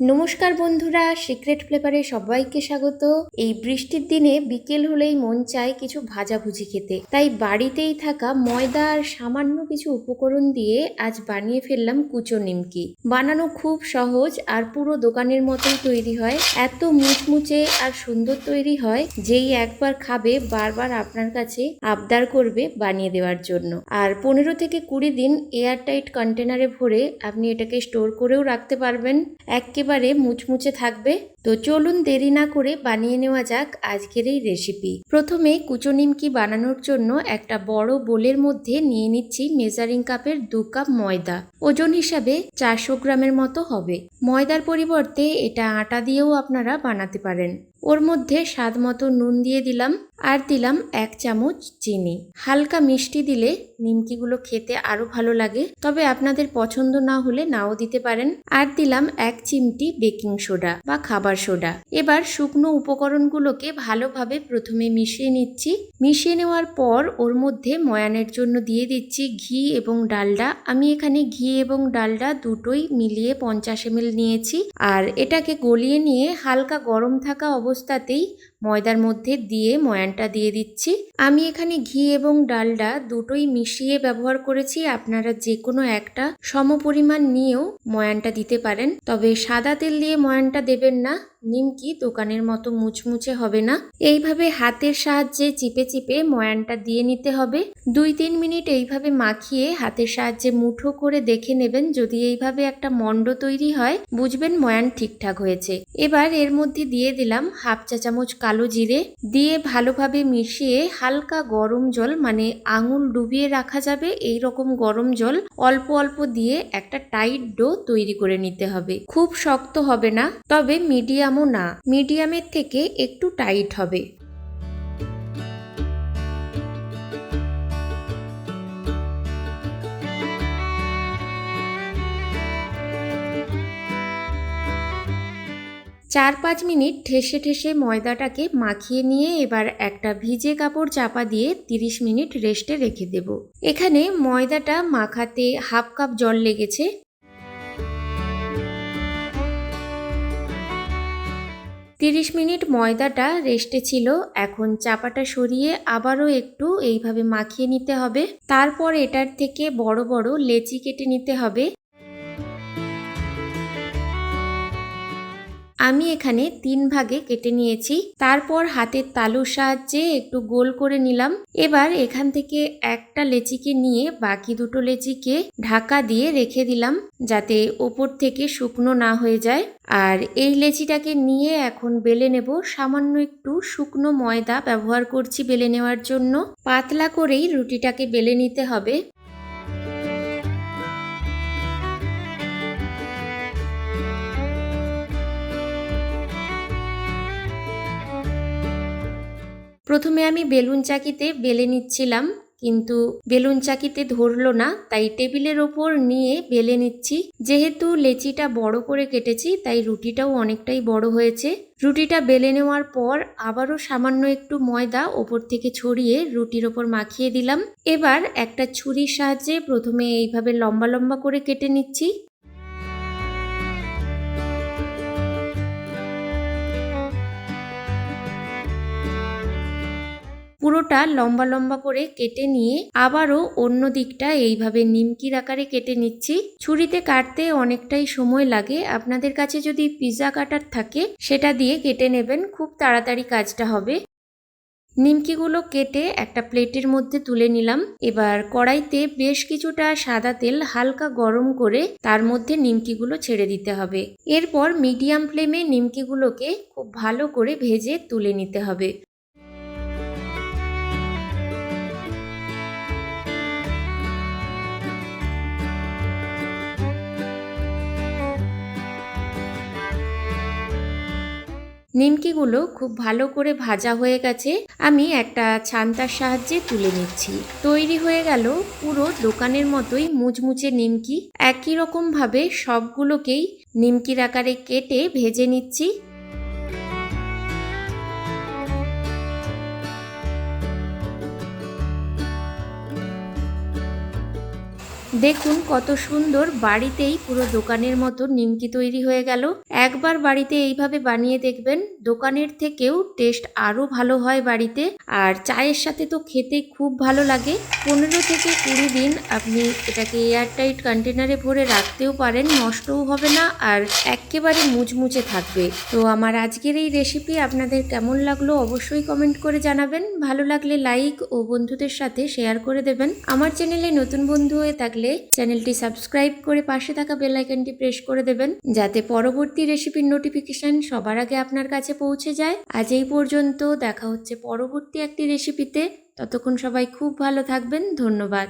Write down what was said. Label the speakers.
Speaker 1: নমস্কার বন্ধুরা সিক্রেট ফ্লেভারে সবাইকে স্বাগত। এই বৃষ্টির দিনে বিকেল হলেই মন চায় কিছু ভাজাভুজি খেতে। তাই বাড়িতেই থাকা ময়দা আর সামান্য কিছু উপকরণ দিয়ে আজ বানিয়ে ফেললাম কুচো নিমকি। বানানো খুব সহজ আর পুরো দোকানের মতোই তৈরি হয়। এত মুচমুচে আর সুন্দর তৈরি হয়, যেই একবার খাবে বারবার আপনার কাছে আবদার করবে বানিয়ে দেওয়ার জন্য। আর পনেরো থেকে কুড়ি দিন এয়ারটাইট কন্টেনারে ভরে আপনি এটাকে স্টোর করেও রাখতে পারবেন। একেবারে মুচমুচে থাকবে। তো চলুন দেরি না করে বানিয়ে নেওয়া যাক আজকের এই রেসিপি প্রথমে কুচো নিমকি বানানোর জন্য একটা বড় বোলের মধ্যে নিয়ে নিচ্ছি মেজারিং কাপের দু কাপ ময়দা। ওজন হিসাবে চারশো গ্রামের মতো হবে। ময়দার পরিবর্তে এটা আটা দিয়েও আপনারা বানাতে পারেন। ওর মধ্যে স্বাদ মতো নুন দিয়ে দিলাম আর দিলাম এক চামচ চিনি। হালকা মিষ্টি দিলে নিমকিগুলো খেতে আরও ভালো লাগে। তবে আপনাদের পছন্দ না হলে নাও দিতে পারেন। আর দিলাম এক চিমটি বেকিং সোডা বা খাবার সোডা। এবার শুকনো উপকরণগুলোকে ভালোভাবে প্রথমে মিশিয়ে নিচ্ছি। মিশিয়ে নেওয়ার পর ওর মধ্যে ময়ানের জন্য দিয়ে দিচ্ছি ঘি এবং ডালডা। আমি এখানে ঘি এবং ডালডা দুটোই মিলিয়ে পঞ্চাশ এম নিয়েছি। আর এটাকে গলিয়ে নিয়ে হালকা গরম থাকা অবস্থাতেই ময়দার মধ্যে দিয়ে ময়ানটা দিয়ে দিচ্ছি। আমি এখানে ঘি এবং ডালডা দুটোই মিশিয়ে ব্যবহার করেছি। আপনারা যে কোনো একটা সমপরিমাণ নিয়েও ময়ানটা দিতে পারেন। তবে সাদা তেল দিয়ে ময়ানটা দেবেন না। নিমকি দোকানের মতো মুচমুচে হবে না। এইভাবে হাতের সাহায্যে চিপে চিপে ময়ানটা দিয়ে নিতে হবে। দুই তিন মিনিট এইভাবে মাখিয়ে হাতের সাহায্যে মুঠো করে দেখে নেবেন। যদি এইভাবে একটা মণ্ড তৈরি হয়, বুঝবেন ময়ান ঠিকঠাক হয়েছে। এবার এর মধ্যে দিয়ে দিলাম হাফ চা চামচ কালো জিরে দিয়ে ভালোভাবে মিশিয়ে হালকা গরম জল মানে আঙুল ডুবিয়ে রাখা যাবে এই রকম গরম জল, অল্প অল্প দিয়ে একটা টাইট ডো তৈরি করে নিতে হবে। খুব শক্ত হবে না, তবে মিডিয়ামও না। মিডিয়ামের থেকে একটু টাইট হবে। চার পাঁচ মিনিট ঠেসে ঠেসে ময়দাটাকে মাখিয়ে নিয়ে এবার একটা ভিজে কাপড় চাপা দিয়ে তিরিশ মিনিট রেস্টে রেখে দেব। এখানে ময়দাটা মাখাতে হাফ কাপ জল লেগেছে। তিরিশ মিনিট ময়দাটা রেস্টে ছিল। এখন চাপাটা সরিয়ে আবারও একটু এইভাবে মাখিয়ে নিতে হবে। তারপর এটার থেকে বড় বড় লেচি কেটে নিতে হবে। আমি এখানে তিন ভাগে কেটে নিয়েছি। তারপর হাতের তালুর সাহায্যে একটু গোল করে নিলাম। এবার এখান থেকে একটা লেচিকে নিয়ে বাকি দুটো লেচিকে ঢাকা দিয়ে রেখে দিলাম, যাতে ওপর থেকে শুকনো না হয়ে যায়। আর এই লেচিটাকে নিয়ে এখন বেলে নেব সামান্য একটু শুকনো ময়দা ব্যবহার করছি বেলে নেওয়ার জন্য। পাতলা করেই রুটিটাকে বেলে নিতে হবে। প্রথমে আমি বেলুন চাকিতে বেলে নিচ্ছিলাম, কিন্তু বেলুন চাকিতে ধরলো না, তাই টেবিলের ওপর নিয়ে বেলে নিচ্ছি। যেহেতু লেচিটা বড় করে কেটেছি, তাই রুটিটাও অনেকটাই বড় হয়েছে। রুটিটা বেলে নেওয়ার পর আবারও সামান্য একটু ময়দা ওপর থেকে ছড়িয়ে রুটির ওপর মাখিয়ে দিলাম। এবার একটা ছুরির সাহায্যে প্রথমে এইভাবে লম্বা লম্বা করে কেটে নিচ্ছি। পুরোটা লম্বা লম্বা করে কেটে নিয়ে আবারও অন্য দিকটা এইভাবে নিমকির আকারে কেটে নিচ্ছি। ছুরিতে কাটতে অনেকটাই সময় লাগে। আপনাদের কাছে যদি পিৎজা কাটার থাকে, সেটা দিয়ে কেটে নেবেন। খুব তাড়াতাড়ি কাজটা হবে। নিমকিগুলো কেটে একটা প্লেটের মধ্যে তুলে নিলাম। এবার কড়াইতে বেশ কিছুটা সাদা তেল হালকা গরম করে তার মধ্যে নিমকিগুলো ছেড়ে দিতে হবে। এরপর মিডিয়াম ফ্লেমে নিমকিগুলোকে খুব ভালো করে ভেজে তুলে নিতে হবে। নিমকিগুলো খুব ভালো করে ভাজা হয়ে গেছে। আমি একটা ছান্তার সাহায্যে তুলে নিচ্ছি। তৈরি হয়ে গেল পুরো দোকানের মতোই মুচমুচে নিমকি। একই রকমভাবে সবগুলোকেই নিমকির আকারে কেটে ভেজে নিচ্ছি। দেখুন কত সুন্দর বাড়িতেই পুরো দোকানের মতো নিমকি তৈরি হয়ে গেল। একবার বাড়িতে এইভাবে বানিয়ে দেখবেন, দোকানের থেকেও টেস্ট আরও ভালো হয় বাড়িতে। আর চায়ের সাথে তো খেতে খুব ভালো লাগে। পনেরো থেকে কুড়ি দিন আপনি এটাকে এয়ারটাইট কন্টেনারে ভরে রাখতেও পারেন, নষ্টও হবে না আর একেবারে মুচমুচে থাকবে। তো আমার আজকের এই রেসিপি আপনাদের কেমন লাগল অবশ্যই কমেন্ট করে জানাবেন। ভালো লাগলে লাইক ও বন্ধুদের সাথে শেয়ার করে দেবেন। আমার চ্যানেলে নতুন বন্ধু হয়ে থাকলে চ্যানেলটি সাবস্ক্রাইব করে পাশে থাকা বেল আইকনটি প্রেস করে দেবেন, যাতে পরবর্তী রেসিপির নোটিফিকেশন সবার আগে আপনার কাছে পৌঁছে যায়। আজ এই পর্যন্ত, দেখা হচ্ছে পরবর্তী একটি রেসিপিতে ততক্ষণ সবাই খুব ভালো থাকবেন, ধন্যবাদ।